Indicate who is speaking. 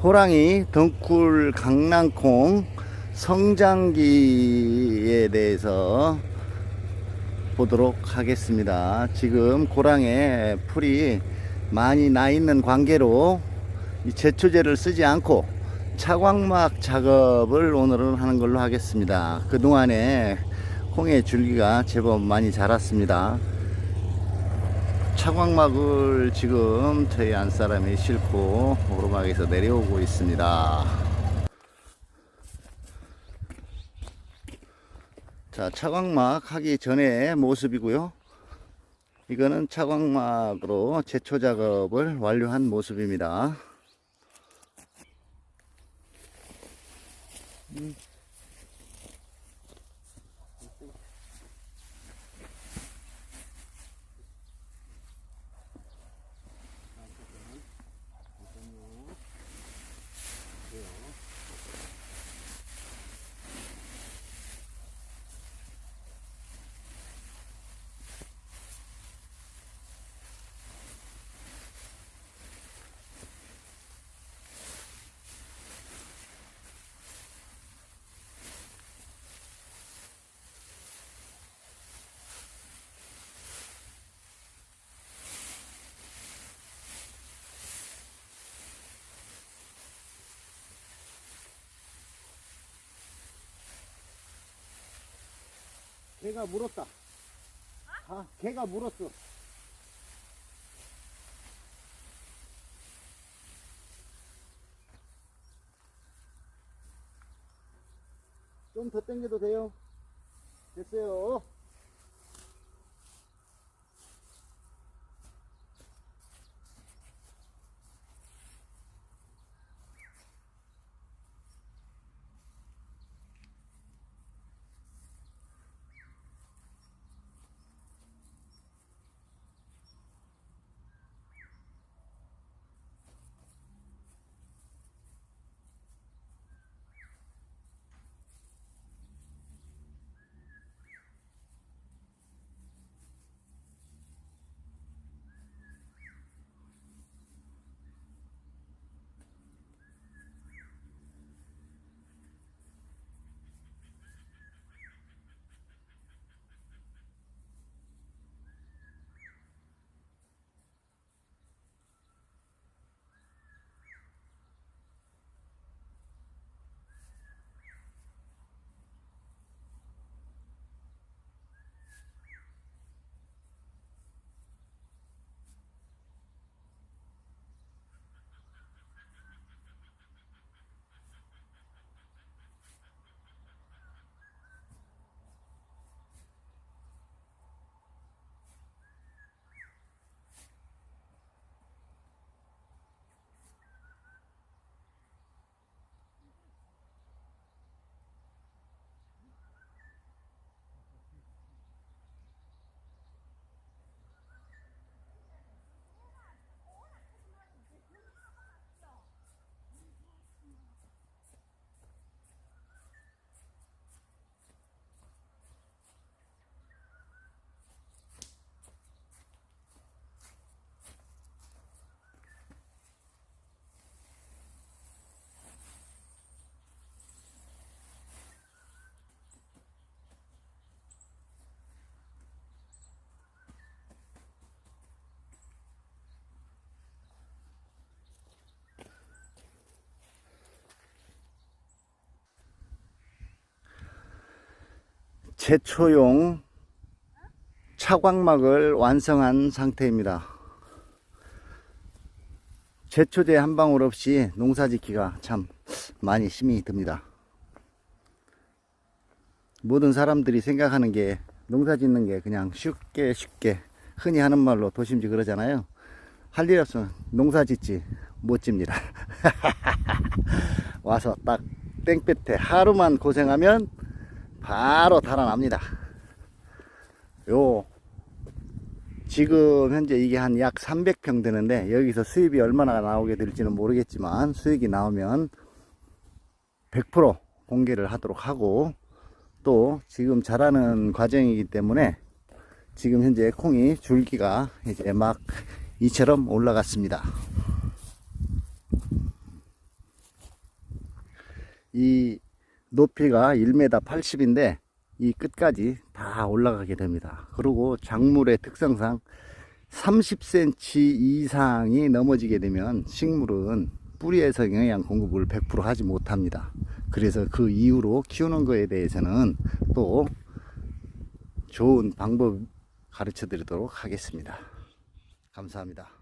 Speaker 1: 호랑이, 덩굴, 강낭콩 성장기에 대해서 보도록 하겠습니다. 지금 고랑에 풀이 많이 나 있는 관계로 이 제초제를 쓰지 않고 차광막 작업을 오늘은 하는 걸로 하겠습니다. 그동안에 콩의 줄기가 제법 많이 자랐습니다. 차광막을 지금 저희 안사람이 싣고 오르막에서 내려오고 있습니다. 자, 차광막 하기 전에 모습이고요. 이거는 차광막으로 제초 작업을 완료한 모습입니다. 개가 물었다. 아, 개가 물었어. 좀 더 당겨도 돼요. 됐어요. 제초용 차광막을 완성한 상태입니다. 제초제 한 방울 없이 농사 짓기가 참 많이 힘이 듭니다. 모든 사람들이 생각하는 게 농사 짓는 게 그냥 쉽게 쉽게 흔히 하는 말로 도심지 그러잖아요. 할 일 없으면 농사 짓지 못 집니다. 와서 딱 땡볕에 하루만 고생하면 바로 달아납니다. 요 지금 현재 이게 한 약 300평 되는데 여기서 수입이 얼마나 나오게 될지는 모르겠지만 수익이 나오면 100% 공개를 하도록 하고 또 지금 자라는 과정이기 때문에 지금 현재 콩이 줄기가 이제 막 이처럼 올라갔습니다. 이 높이가 1m 80인데 이 끝까지 다 올라가게 됩니다. 그리고 작물의 특성상 30cm 이상이 넘어지게 되면 식물은 뿌리에서 영양 공급을 100% 하지 못합니다. 그래서 그 이후로 키우는 거에 대해서는 또 좋은 방법 가르쳐 드리도록 하겠습니다. 감사합니다.